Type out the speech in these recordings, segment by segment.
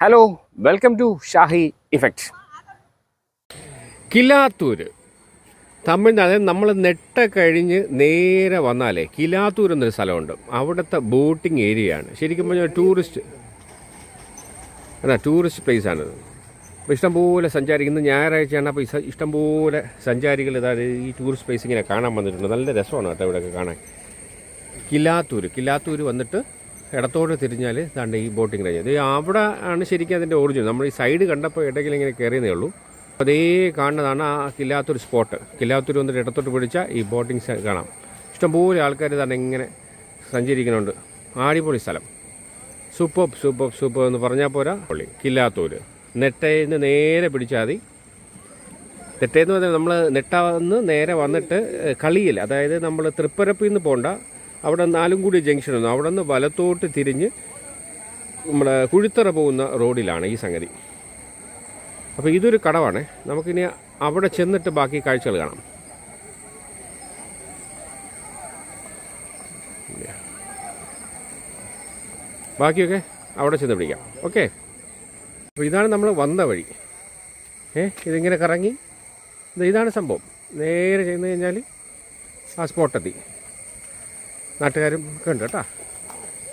Hello welcome to Shahi effect Kilathur. Tamil Nadu നമ്മൾ നെട്ട കഴിഞ്ഞ് നേരെ വന്നാലേ കിലാത്തൂർ എന്നൊരു സ്ഥലമുണ്ട്. അവിടുത്തെ ബോട്ടിംഗ് ഏരിയ ആണ് ശരിക്കും പറഞ്ഞാൽ ടൂറിസ്റ്റ് അതാ ടൂറിസ്റ്റ് പ്ലേസ് ആണ്. അപ്പോൾ ഇഷ്ടംപോലെ സഞ്ചാരിക്കുന്ന ഞായറാഴ്ചയാണ്. അപ്പോൾ ഇഷ്ടംപോലെ സഞ്ചാരികൾ ഇതായത് ഈ ടൂറിസ്റ്റ് പ്ലേസ് ഇങ്ങനെ കാണാൻ വന്നിട്ടുണ്ട്. നല്ല രസമാണ് കേട്ടോ ഇവിടെയൊക്കെ കാണാൻ. കിലാത്തൂർ കിലാത്തൂർ വന്നിട്ട് ഇടത്തോട്ട് തിരിഞ്ഞാൽ ഇതാണ്ട് ഈ ബോട്ടിംഗ് റേഞ്ച് ഇത് അവിടെ ആണ് ശരിക്കും അതിന്റെ ഒറിജിനൽ നമ്മൾ ഈ സൈഡ് കണ്ടപ്പോൾ ഇടയ്ക്കിൽ ഇങ്ങനെ കയറിയതേ ഉള്ളൂ. അതേ കാണുന്നതാണ് ആ കില്ലാത്തൊരു സ്പോട്ട് കില്ലാത്തൊരു വന്നിട്ട് ഇടത്തോട്ട് പിടിച്ചാൽ ഈ ബോട്ടിംഗ് കാണാം. ഇഷ്ടംപോലെ ആൾക്കാർ തന്നെ ഇങ്ങനെ സഞ്ചരിക്കുന്നുണ്ട്. ആടിപൊളി സ്ഥലം. സൂപ്പർ സൂപ്പർ സൂപ്പർ എന്ന് പറഞ്ഞാൽ പോരാ പൊള്ളി. കില്ലാത്തൂർ നെട്ടയിൽ നിന്ന് നേരെ പിടിച്ചാൽ മതി. നെട്ടയെന്ന് പറഞ്ഞാൽ നമ്മൾ നെട്ടാന്ന് നേരെ വന്നിട്ട് കളിയിൽ അതായത് നമ്മൾ തൃപ്പരപ്പിൽ നിന്ന് പോണ്ട അവിടെ നാലും കൂടി ജംഗ്ഷൻ ഒന്നും അവിടെ നിന്ന് വലത്തോട്ട് തിരിഞ്ഞ് നമ്മുടെ കുഴിത്തറ പോകുന്ന റോഡിലാണ് ഈ സംഗതി. അപ്പോൾ ഇതൊരു കടവാണ്. നമുക്കിനി അവിടെ ചെന്നിട്ട് ബാക്കി കാഴ്ചകൾ കാണാം. ബാക്കിയൊക്കെ അവിടെ ചെന്ന് പിടിക്കാം. ഓക്കെ? അപ്പോൾ ഇതാണ് നമ്മൾ വന്ന വഴി. ഏ ഇതിങ്ങനെ കറങ്ങി. ഇതാണ് സംഭവം. നേരെ ചെന്ന് കഴിഞ്ഞാൽ ആ സ്പോട്ടെത്തി നാട്ടുകാരും ഒക്കെ ഉണ്ട് കേട്ടോ.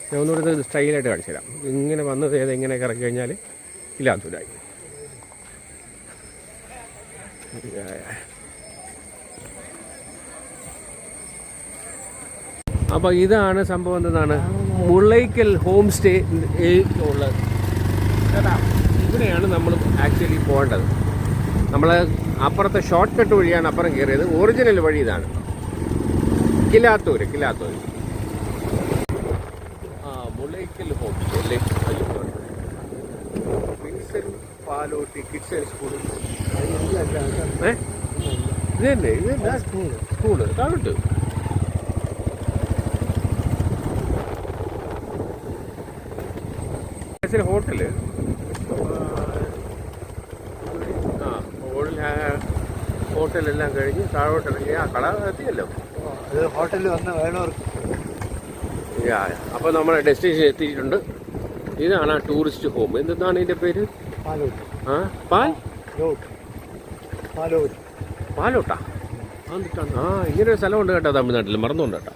ഞാൻ ഒന്നുകൂടെ ഇത് സ്റ്റൈലായിട്ട് കാണിച്ചു തരാം. ഇങ്ങനെ വന്ന് ചെയ്ത് ഇങ്ങനെ കറക്കി കഴിഞ്ഞാൽ ഇല്ലാത്തൂരായി അപ്പോൾ ഇതാണ് സംഭവം എന്താണ് മുള്ളൈക്കൽ ഹോം സ്റ്റേ ഉള്ളത്. കേട്ടാ. ഇവിടെയാണ് നമ്മൾ ആക്ച്വലി പോകേണ്ടത്. നമ്മൾ അപ്പുറത്തെ ഷോർട്ട് കട്ട് വഴിയാണ് അപ്പുറം കയറിയത്. ഒറിജിനൽ വഴി ഇതാണ്. കിലാത്തൂര് കിലാത്തൂര് ആ മുളയ്ക്കൽ ഹോം സ്റ്റേ അല്ലേ വിൻസൻ പാലോട്ടി കിഡ്സ് സ്കൂൾ ഏ? ഇത് തന്നെ ഇത് തന്നെ. സ്കൂൾ. കാണുണ്ട് ഹോട്ടൽ ആ ഹോട്ടൽ ഹോട്ടലെല്ലാം കഴിഞ്ഞ് താഴോട്ട് ഇറങ്ങി ആ കട എത്തിയല്ലോ. ഹോട്ടലിൽ വന്ന് വേണവർക്ക്. യാ അപ്പോൾ നമ്മുടെ ഡെസ്റ്റിനേഷൻ എത്തിയിട്ടുണ്ട്. ഇതാണ് ആ ടൂറിസ്റ്റ് ഹോം എന്താണ് ഇതിന്റെ പേര്? പാലോട്ട് ആ? പാൽ? ലോട്ട് പാലോട്ട്. പാലോട്ടാ? ആ ആ ഇങ്ങനെ ഒരു സ്ഥലമുണ്ട് കേട്ടോ തമിഴ്നാട്ടിൽ മറന്നുണ്ട് കേട്ടോ.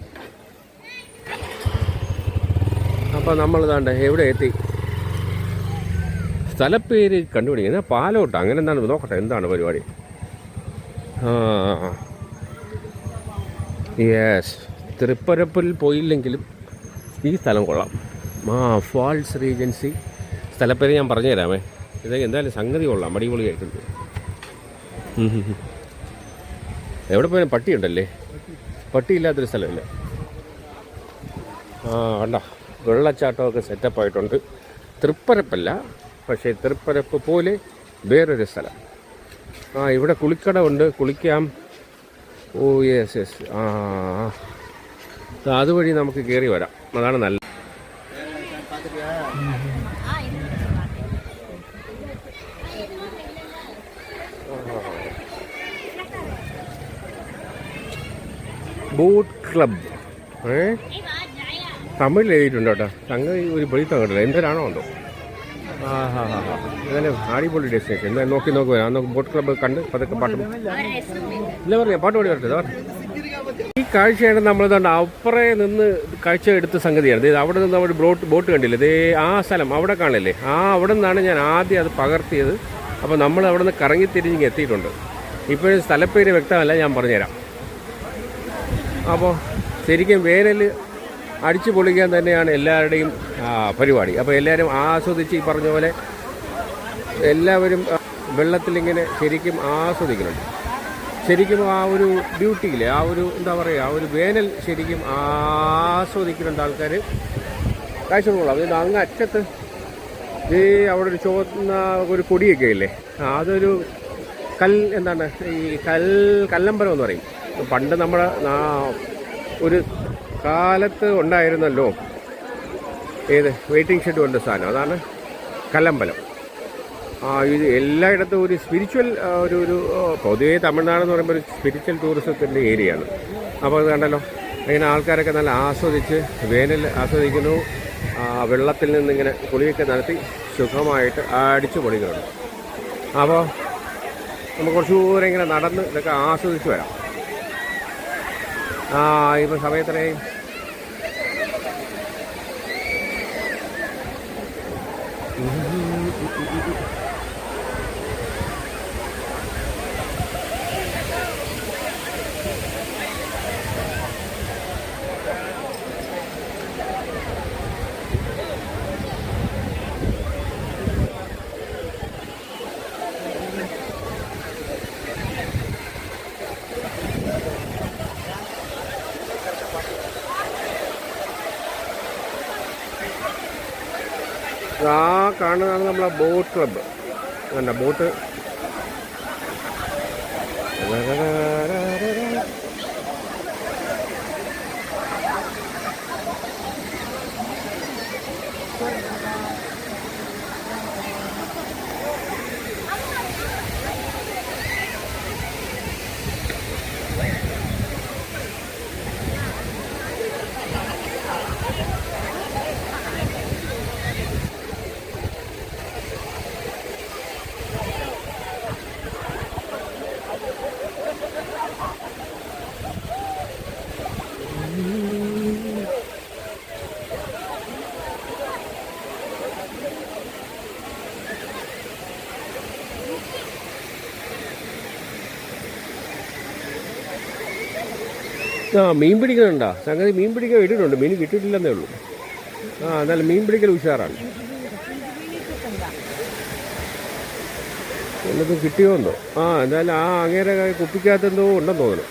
അപ്പോൾ നമ്മൾ ഇതാണ്ട് എവിടെ എത്തി? സ്ഥലപ്പേര് കണ്ടുപിടിക്കുന്നത് പാലോട്ട? അങ്ങനെ എന്താണ്? നോക്കട്ടെ എന്താണ് പരിപാടി? യെസ് തൃപ്പരപ്പിൽ പോയില്ലെങ്കിലും ഈ സ്ഥലം കൊള്ളാം. ആ ഫാൾസ് റീജൻസി. സ്ഥലപ്പേര് ഞാൻ പറഞ്ഞു തരാമേ ഇത് എന്തായാലും സംഗതി കൊള്ളാം. അടിപൊളിയായിട്ടുണ്ട്. എവിടെ പോയാലും പട്ടിയുണ്ടല്ലേ? പട്ടിയില്ലാത്തൊരു സ്ഥലമില്ല. ആ കണ്ട? വെള്ളച്ചാട്ടമൊക്കെ സെറ്റപ്പ് ആയിട്ടുണ്ട് തൃപ്പരപ്പല്ല പക്ഷേ തൃപ്പരപ്പ് പോലെ വേറൊരു സ്ഥലം. ആ ഇവിടെ കുളിക്കട ഉണ്ട് കുളിക്കാം. Oh yes yes. ആ. അതുവഴി നമുക്ക് കയറി വരാം. അതാണ് നല്ല ബോട്ട് ക്ലബ്. ഏ? തമിഴിൽ എഴുതിയിട്ടുണ്ട് കേട്ടോ. സംഗതി ഒരു പിടിത്തം തങ്ങട്ടില്ല എന്തരാണോ ഉണ്ടോ ആ ഹാ ഹാ ഹാ ഇതല്ലേ അടിപൊളി ഡെസ്റ്റിനേഷൻ എന്താ നോക്കി നോക്കി വരാം. നോക്കി ബോട്ട് ക്ലബ് കണ്ട് പതുക്കെ പാട്ട് ഇല്ല പറയാം. പാട്ട് പാടി വരട്ടെ പറഞ്ഞെ. ഈ കാഴ്ചയാണ് നമ്മൾ ഇതാണ്ട് അപ്പുറേ നിന്ന് കാഴ്ച എടുത്ത സംഗതിയാണ്. ഇത് അവിടെ നിന്ന് നമ്മൾ ബോട്ട് ബോട്ട് കണ്ടില്ലേ? ഇതേ ആ സ്ഥലം അവിടെ കാണില്ലേ? ആ അവിടെ നിന്നാണ് ഞാൻ ആദ്യം അത് പകർത്തിയത്. അപ്പോൾ നമ്മൾ അവിടെ നിന്ന് കറങ്ങി തിരിഞ്ഞ് എത്തിയിട്ടുണ്ട്. ഇപ്പോഴും സ്ഥലപ്പേര് വ്യക്തമല്ല ഞാൻ പറഞ്ഞുതരാം. അപ്പോൾ ശരിക്കും വേനൽ അടിച്ചു പൊളിക്കാൻ തന്നെയാണ് എല്ലാവരുടെയും പരിപാടി. അപ്പോൾ എല്ലാവരും ആസ്വദിച്ച് ഈ പറഞ്ഞ പോലെ എല്ലാവരും വെള്ളത്തിലിങ്ങനെ ശരിക്കും ആസ്വദിക്കുന്നുണ്ട്. ശരിക്കും ആ ഒരു ഡ്യൂട്ടിയിൽ ആ ഒരു എന്താ പറയുക ആ ഒരു വേനൽ ശരിക്കും ആസ്വദിക്കുന്നുണ്ട് ആൾക്കാർ കാഴ്ചകൊള്ളാം അതുകൊണ്ട് അങ്ങ് അറ്റത്ത് ഈ അവിടെ ഒരു ചുവന്ന ഒരു കൊടിയൊക്കെ ഇല്ലേ അതൊരു കൽ എന്താണ് ഈ കൽ കല്ലമ്പലം എന്ന് പറയും. പണ്ട് നമ്മുടെ ഒരു കാലത്ത് ഉണ്ടായിരുന്നല്ലോ. ഏത്? വെയിറ്റിംഗ് ഷെഡ് കൊണ്ട് സാധനം. അതാണ് കല്ലമ്പലം. ആ ഇത് എല്ലായിടത്തും ഒരു സ്പിരിച്വൽ ഒരു ഒരു പൊതുവെ പൊതുവേ തമിഴ്നാട് എന്ന് പറയുമ്പോൾ ഒരു സ്പിരിച്വൽ ടൂറിസത്തിന്റെ ഏരിയയാണ്. അപ്പോൾ അത് കണ്ടല്ലോ. അങ്ങനെ ആൾക്കാരൊക്കെ നല്ല ആസ്വദിച്ച് വേനൽ ആസ്വദിക്കുന്നു. വെള്ളത്തിൽ നിന്നിങ്ങനെ കുളിയൊക്കെ നടത്തി സുഖമായിട്ട് അടിച്ചു പൊളിക്കുന്നുണ്ട്. അപ്പോൾ നമുക്ക് കുറച്ച് ദൂരം ഇങ്ങനെ നടന്ന് ഇതൊക്കെ ആസ്വദിച്ച് വരാം. ആ ഇപ്പം സമയത്രയും ആ കാണുന്നതാണ് നമ്മളെ ബോട്ട് ക്ലബ്ബ്. അല്ല ബോട്ട്. ആ മീൻ പിടിക്കുന്നുണ്ടോ? സംഗതി മീൻ പിടിക്കാൻ ഇട്ടിട്ടുണ്ട്. മീൻ കിട്ടിയിട്ടില്ലെന്നേ ഉള്ളൂ. ആ എന്നാലും മീൻ പിടിക്കൽ ഉഷാറാണ്. എന്നിട്ട് കിട്ടിയോന്നോ ആ എന്തായാലും ആ അങ്ങേരെ കുപ്പിക്കകത്ത് എന്തോ ഉണ്ടെന്ന് തോന്നുന്നു.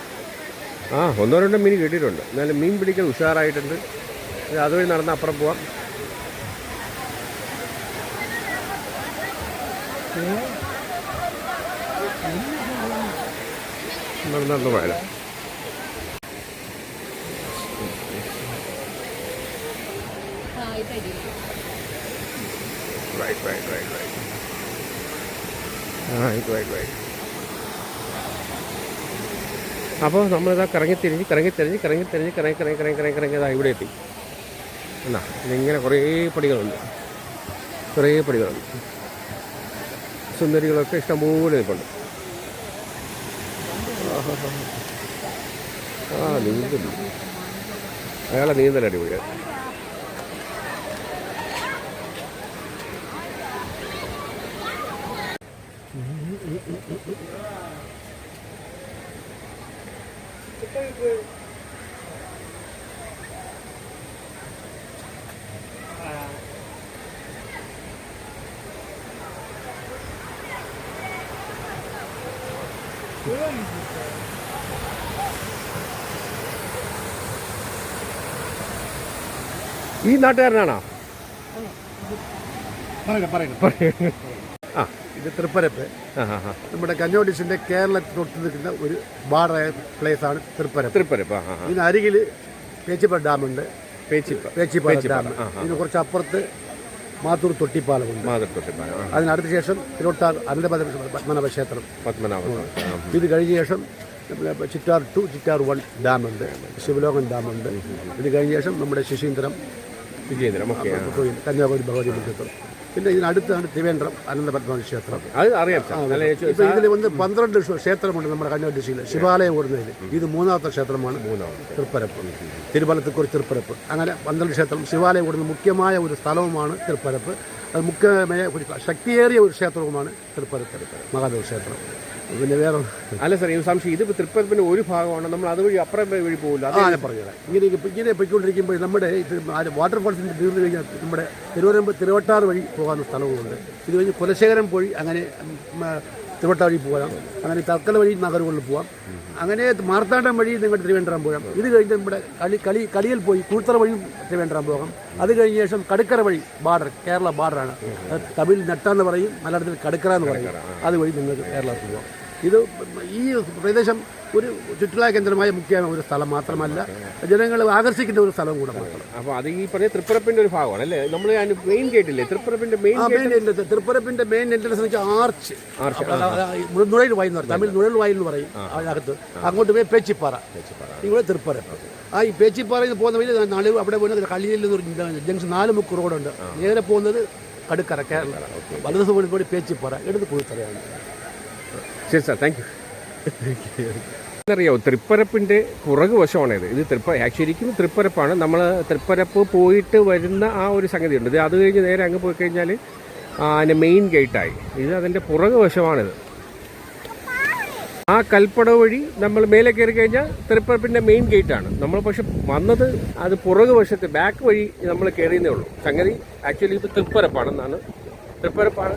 ആ ഒന്നോ രണ്ടോ മീൻ കിട്ടിയിട്ടുണ്ട്. എന്നാലും മീൻ പിടിക്കൽ ഉഷാറായിട്ടുണ്ട്. അതുവഴി നടന്ന് അപ്പുറം പോവാം. നടന്ന് പോയാലോ. Right, right, right, right. Right, right, right. അപ്പോൾ നമ്മളിതാ കറങ്ങി തിരിഞ്ഞ് കറങ്ങി തിരിഞ്ഞ് കറങ്ങി കറങ്ങി കറങ്ങി കറങ്ങി കറങ്ങി കറങ്ങി ഇതാ ഇവിടെ എത്തി. എന്നാ ഇങ്ങനെ കുറേ പടികളുണ്ട്. കുറേ പടികളുണ്ട്. സുന്ദരികളൊക്കെ ഇഷ്ടംപോലെ ആഹാഹാ. ആ നീന്തൽ അയാളെ നീന്തൽ അടിപൊളിയാണ് ഈ നാട്ടുകാരനാണോ? പറയണം പറയണം ആ ഇത് തൃപ്പരപ്പ്. നമ്മുടെ കഞ്ഞോ ഡിഷിന്റെ കേരളത്തിൽ തൊട്ട് നിൽക്കുന്ന ഒരു ബാർഡർ പ്ലേസ് ആണ് തൃപ്പരപ്പ്. തൃപ്പരപ്പ്. ഇതിന് അരികിൽ പേച്ചിപ്പ ഡാമുണ്ട്. പേച്ചിപ്പ ഡാം. ഇതിന് കുറച്ച് അപ്പുറത്ത് മാത്തൂർ തൊട്ടിപ്പാലമുണ്ട്. മാതൃത്തൊട്ടിപ്പാല ആ അതിനടുത്ത ശേഷം തിരുവട്ടാർ അനന്തപദ പത്മനാഭ ക്ഷേത്രം പത്മനാഭ. ഇത് കഴിഞ്ഞ ശേഷം ചിറ്റാർ ടു ചിറ്റാർ വൺ ഡാമുണ്ട്. ശിവലോകൻ ഡാമുണ്ട്. ഇത് കഴിഞ്ഞ ശേഷം നമ്മുടെ ശശീന്ദ്രം വിജയേന്ദ്രം. കന്യാകുമാരി ഭഗവതി ക്ഷേത്രം. പിന്നെ ഇതിനടുത്താണ് ത്രിവേന്ദ്രം അനന്തപത്മനാഭ ക്ഷേത്രം അത് അറിയാം ഇപ്പൊ ഇതിൽ വന്ന് പന്ത്രണ്ട് ക്ഷ- ക്ഷേത്രമുണ്ട് നമ്മുടെ കണ്ണൂർ ഡിസ്ട്രിക്റ്റിൽ ശിവാലയം ഓടുന്നതിൽ ഇത് മൂന്നാമത്തെ ക്ഷേത്രമാണ്. തൃപ്പരപ്പ് തിരുവനന്തപുരത്ത് തൃപ്പരപ്പ് അങ്ങനെ പന്ത്രണ്ട് ക്ഷേത്രം. ശിവാലയം ഓടുന്ന മുഖ്യമായ ഒരു സ്ഥലവുമാണ് തൃപ്പരപ്പ് അത് മുഖ്യമായ ഒരു ശക്തിയേറിയ ഒരു ക്ഷേത്രവുമാണ് തൃപ്പരപ്പ് മഹാദേവ ക്ഷേത്രം. പിന്നെ വേറെ അല്ല സാർ ഈ സംശയം ഇത് തൃപ്പരപ്പിന്റെ ഒരു ഭാഗമാണ്. നമ്മൾ അതുവഴി അപ്പുറം വഴി പോകില്ല അതാണ് ഞാൻ പറഞ്ഞുതരാം. ഇങ്ങനെ ഇങ്ങനെ പോയിക്കൊണ്ടിരിക്കുമ്പോൾ നമ്മുടെ ഇത് വാട്ടർഫോൾസിന്റെ തീർന്നു കഴിഞ്ഞാൽ നമ്മുടെ തിരുവനന്തപുരം തിരുവട്ടാർ വഴി പോകാവുന്ന സ്ഥലവുമുണ്ട് ഇത് കഴിഞ്ഞ് കുലശേഖരം പോയി അങ്ങനെ ആ, വഴി പോകാം. അങ്ങനെ തക്കല വഴി നഗരങ്ങളിൽ പോകാം. അങ്ങനെ മാർത്താണ്ഡം വഴി നിങ്ങൾ തിരുവനന്തപുരം പോകാം. ഇത് കഴിഞ്ഞ് നമ്മുടെ കളി കളി കളിയിൽ പോയി കൂത്തറ വഴിയും തിരുവനന്തപുരം പോകാം. അത് കഴിഞ്ഞ ശേഷം കടുക്കര വഴി ബാർഡർ കേരള ബാർഡറാണ് തമിഴ് നെട്ടാന്ന് പറയും മലയാളത്തിൽ കടുക്കര എന്ന് പറയും. അതുവഴി നിങ്ങൾക്ക് കേരളത്തിൽ പോകാം. ഇത് ഈ പ്രദേശം ഒരു ചുറ്റുലാ കേന്ദ്രമായ മുഖ്യമായ ഒരു സ്ഥലം മാത്രമല്ല. ജനങ്ങളെ ആകർഷിക്കുന്ന ഒരു സ്ഥലം കൂടെ മാത്രം. അപ്പൊ അത് ഈ പറഞ്ഞ തൃപ്പുറപ്പിന്റെ ഒരു ഭാഗമാണ് അല്ലേ? നമ്മൾ മെയിൻ ഗേറ്റില്ലേ തൃപ്പുറപ്പിന്റെ മെയിൻ ഗേറ്റ് മെയിൻ എൻട്രൻസ് തിരുപ്പരപ്പിന്റെ മെയിൻ എൻട്രൻസ് എന്ന് വെച്ചാൽ ആർച്ച് നുഴൽ വായി എന്ന് പറയും. തമിഴ് നുഴൽ വായി എന്ന് പറയും അതിനകത്ത്. അങ്ങോട്ട് പോയി പേച്ചിപ്പാറ. ഇവിടെ തൃപ്പുറപ്പ് ആ ഈ പേച്ചിപ്പാറയിൽ നിന്ന് പോകുന്ന വഴി നാളെ അവിടെ പോകുന്നത് കളിയിൽ നിന്ന് ജംഗ്ഷൻ നാല് മുക്ക് റോഡുണ്ട്. നേരെ പോകുന്നത് കടുക്കര കേരള. വലതു സൈഡിൽ കൂടി പേച്ചിപ്പാറ. എടുത്ത് കുഴിത്തറയാണ്. ശരി സാർ താങ്ക് യു എന്നറിയാമോ തൃപ്പരപ്പിന്റെ പുറകു വശമാണിത്. ഇത് തൃപ്പ ശരിക്കും തൃപ്പരപ്പാണ്. നമ്മൾ തൃപ്പരപ്പ് പോയിട്ട് വരുന്ന ആ ഒരു സംഗതിയുണ്ട്. ഇത് അത് കഴിഞ്ഞ് നേരെ അങ്ങ് പോയി കഴിഞ്ഞാൽ അതിന്റെ മെയിൻ ഗേറ്റായി ഇത് അതിന്റെ പുറകു വശമാണിത്. ആ കൽപ്പട വഴി നമ്മൾ മേലെ കയറി കഴിഞ്ഞാൽ തൃപ്പരപ്പിന്റെ മെയിൻ ഗേറ്റാണ് നമ്മൾ പക്ഷെ വന്നത് അത് പുറകു വശത്ത് ബാക്ക് വഴി നമ്മൾ കയറിയെന്നേ ഉള്ളൂ. സംഗതി ആക്ച്വലി ഇത് തൃപ്പരപ്പാണെന്നാണ്. തൃപ്പരപ്പാണ്.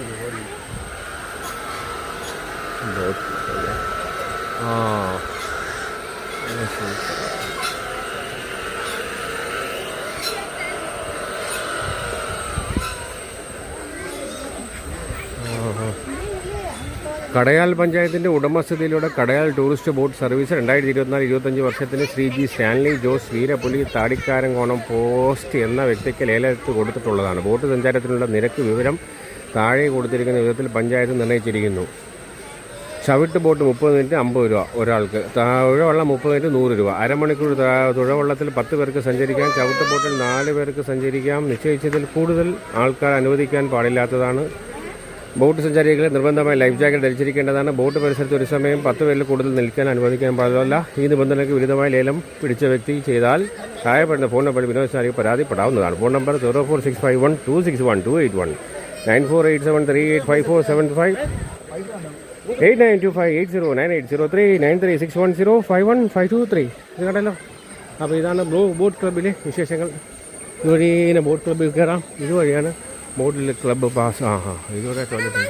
കടയാൽ പഞ്ചായത്തിന്റെ ഉടമസ്ഥതയിലൂടെ കടയാൽ ടൂറിസ്റ്റ് ബോട്ട് സർവീസ് രണ്ടായിരത്തി ഇരുപത്തിനാല് ഇരുപത്തഞ്ച് വർഷത്തിന് Shri G Stanley Jose Veerapuli Thadikkarankonam post എന്ന വ്യക്തിക്ക് ലേലത്ത് കൊടുത്തിട്ടുള്ളതാണ്. ബോട്ട് സഞ്ചാരത്തിനുള്ള നിരക്ക് വിവരം താഴെ കൊടുത്തിരിക്കുന്ന വിധത്തിൽ പഞ്ചായത്ത് നിർണയിച്ചിരിക്കുന്നു. ചവിട്ട് ബോട്ട് മുപ്പത് മിനിറ്റ് അമ്പത് രൂപ ഒരാൾക്ക്. തുഴവള്ളം മുപ്പത് മിനിറ്റ് നൂറ് രൂപ. അരമണിക്കൂർ തുഴവള്ളത്തിൽ പത്ത് പേർക്ക് സഞ്ചരിക്കാം. ചവിട്ട് ബോട്ടിൽ നാല് പേർക്ക് സഞ്ചരിക്കാം. നിശ്ചയിച്ചതിൽ കൂടുതൽ ആൾക്കാർ അനുവദിക്കാൻ പാടില്ലാത്തതാണ് ബോട്ട് സഞ്ചാരികളെ നിർബന്ധമായി ലൈഫ് ജാക്കറ്റ് ധരിച്ചിരിക്കേണ്ടതാണ്. ബോട്ട് പരിസരത്ത് ഒരു സമയം പത്ത് പേരിൽ കൂടുതൽ നിൽക്കാൻ അനുവദിക്കാൻ പാടില്ല. ഈ നിബന്ധനയ്ക്ക് വിരുദ്ധമായ ലേലം പിടിച്ച വ്യക്തി ചെയ്താൽ സഹായപ്പെടുന്ന ഫോൺ നമ്പറിൽ വിനോദസഞ്ചാരിക്ക് പരാതിപ്പെടാവുന്നതാണ്. Phone number zero four six five one two six one two eight one nine four eight seven three eight five four seven five eight nine two five eight zero nine eight zero three nine three six one zero five one five two three ഇത് കണ്ടല്ലോ? അപ്പോൾ ഇതാണ് blue boat ക്ലബിലെ വിശേഷങ്ങൾ. ഇതുവഴി ഇങ്ങനെ boat ക്ലബ്ബിൽ കയറാം. ഇതുവഴിയാണ് ബോട്ടിൽ ക്ലബ്ബ് പാസ്. ആ ആ ഇതുവരെ ടോയ്ലറ്റ്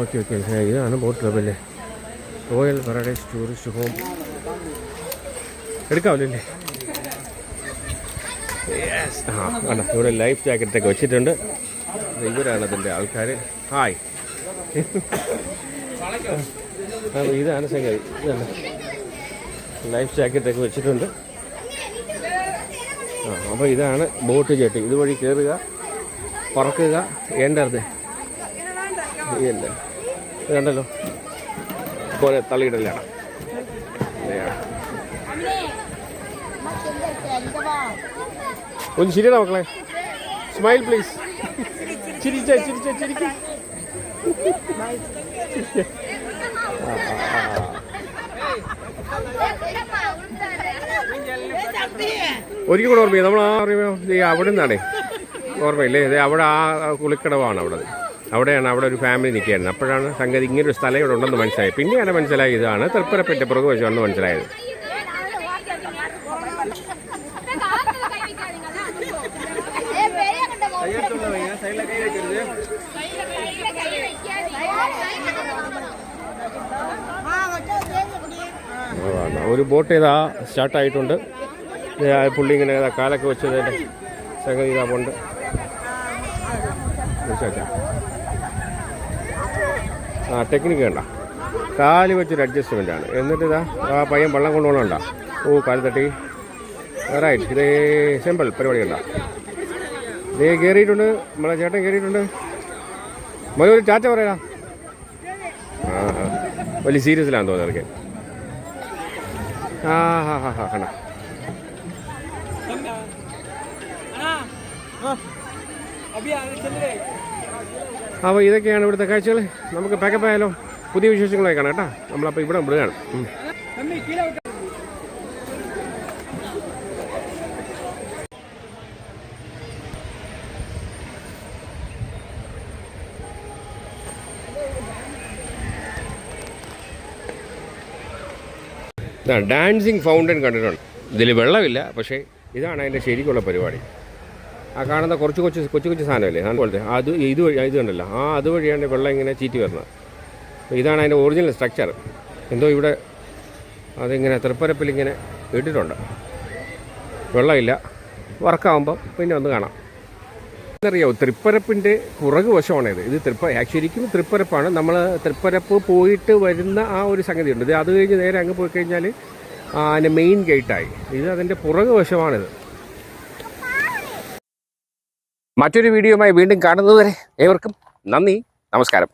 ഓക്കെ ഓക്കെ ഇതാണ് ബോട്ട് ക്ലബ്ബിലെ റോയൽ പാരഡൈസ് ടൂറിസ്റ്റ് ഹോം. എടുക്കാമല്ലേ ആ ഇവിടെ ലൈഫ് ജാക്കറ്റൊക്കെ വെച്ചിട്ടുണ്ട്. ഇവരാണ് അതിന്റെ ആൾക്കാർ ഹായ് ഇതാണ് സംഗതി. ഇതാണ്. ലൈഫ് ജാക്കറ്റൊക്കെ വെച്ചിട്ടുണ്ട്. ആ അപ്പോൾ ഇതാണ് ബോട്ട് ജെട്ടി. ഇതുവഴി കയറുക പറക്കുക. ഏണ്ടത് ഇല്ല. ഇത് കണ്ടല്ലോ. പോലെ തള്ളിയിടലാണ്. ഒന്ന് ശരിയാണോ മക്കളെ. സ്മൈൽ പ്ലീസ് ചിരിച്ച ചിരിച്ച ചിരിക്കും. ഒരിക്കൽ കൂടെ ഓർമ്മ നമ്മൾ ആ അറിയോ അവിടെ നിന്നാണേ ഓർമ്മയില്ലേ? ഇത് അവിടെ ആ കുളിക്കടവാണ് അവിടെ. അവിടെയാണ് അവിടെ ഒരു ഫാമിലി നിൽക്കുകയായിരുന്നു. അപ്പോഴാണ് സംഗതി ഇങ്ങനെ ഒരു സ്ഥലം ഇവിടെ ഉണ്ടെന്ന് മനസ്സിലായത് പിന്നെയാണ് മനസ്സിലായത് ഇതാണ് തൃപ്പരപ്പറ്റ പുറകു വശമാണെന്ന് മനസ്സിലായത്. ഒരു ബോട്ട് ഇതാ സ്റ്റാർട്ടായിട്ടുണ്ട്. പുള്ളി ഇങ്ങനെ കാലൊക്കെ വെച്ചതിന്റെ സംഗതി ഇതാ പോണ്ട് ആ ടെക്നിക്ക് വേണ്ട. കാൽ വെച്ചൊരു അഡ്ജസ്റ്റ്മെന്റ് ആണ്. എന്നിട്ട് ഇതാ ആ പയ്യൻ വെള്ളം കൊണ്ടുപോകണണ്ട? ഓ കാൽ തട്ടി. റൈറ്റ് ഇതേ സിമ്പിൾ പരിപാടി കണ്ട? ഇതേ കയറിയിട്ടുണ്ട് നമ്മളെ ചേട്ടൻ കയറിയിട്ടുണ്ട് മതി ഒരു ചാച്ച പറയാ ആ. വലിയ സീരിയസിലാന്ന് തോന്നുന്നു ഇറക്കി ആ ഹാ ഹാ ഹാ കണ്ട? അപ്പോൾ ഇതൊക്കെയാണ് ഇവിടുത്തെ കാഴ്ചകൾ. നമുക്ക് പാക്കപ്പ് ആയാലോ? പുതിയ വിശേഷങ്ങളായി കാണാം കേട്ടോ. നമ്മളപ്പോൾ ഇവിടെ വിടുകയാണ്. ഡാൻസിങ് ഫൗണ്ടൻ കണ്ടിട്ടുണ്ട്. ഇതിൽ വെള്ളമില്ല പക്ഷേ ഇതാണ് അതിന്റെ ശരിക്കുള്ള പരിപാടി. ആ കാണുന്ന കുറച്ച് കൊച്ചു കൊച്ചു കൊച്ചു സാധനമല്ലേ? അതുപോലത്തെ അത് ഇത് വഴി ഇത് കണ്ടല്ലോ. ആ അതുവഴിയാണ് വെള്ളം ഇങ്ങനെ ചീറ്റി വരുന്നത്. ഇതാണ് അതിന്റെ ഒറിജിനൽ സ്ട്രക്ചർ എന്തോ ഇവിടെ അതിങ്ങനെ തൃപ്പരപ്പിൽ ഇങ്ങനെ ഇട്ടിട്ടുണ്ട്. വെള്ളമില്ല. വർക്കാവുമ്പം പിന്നെ ഒന്ന് കാണാം. എന്നറിയാമോ തൃപ്പരപ്പിന്റെ പുറകു വശമാണിത് ഇത്. തൃപ്പ ശരിക്കും തൃപ്പരപ്പാണ്. നമ്മൾ തൃപ്പരപ്പ് പോയിട്ട് വരുന്ന ആ ഒരു സംഗതി ഉണ്ട് ഇത് അത് കഴിഞ്ഞ് നേരെ അങ്ങ് പോയി കഴിഞ്ഞാൽ അതിന്റെ മെയിൻ ഗേറ്റായി ഇത് അതിന്റെ പുറകു വശമാണിത്. മറ്റൊരു വീഡിയോയുമായി വീണ്ടും കാണുന്നതുവരെ ഏവർക്കും നന്ദി നമസ്കാരം.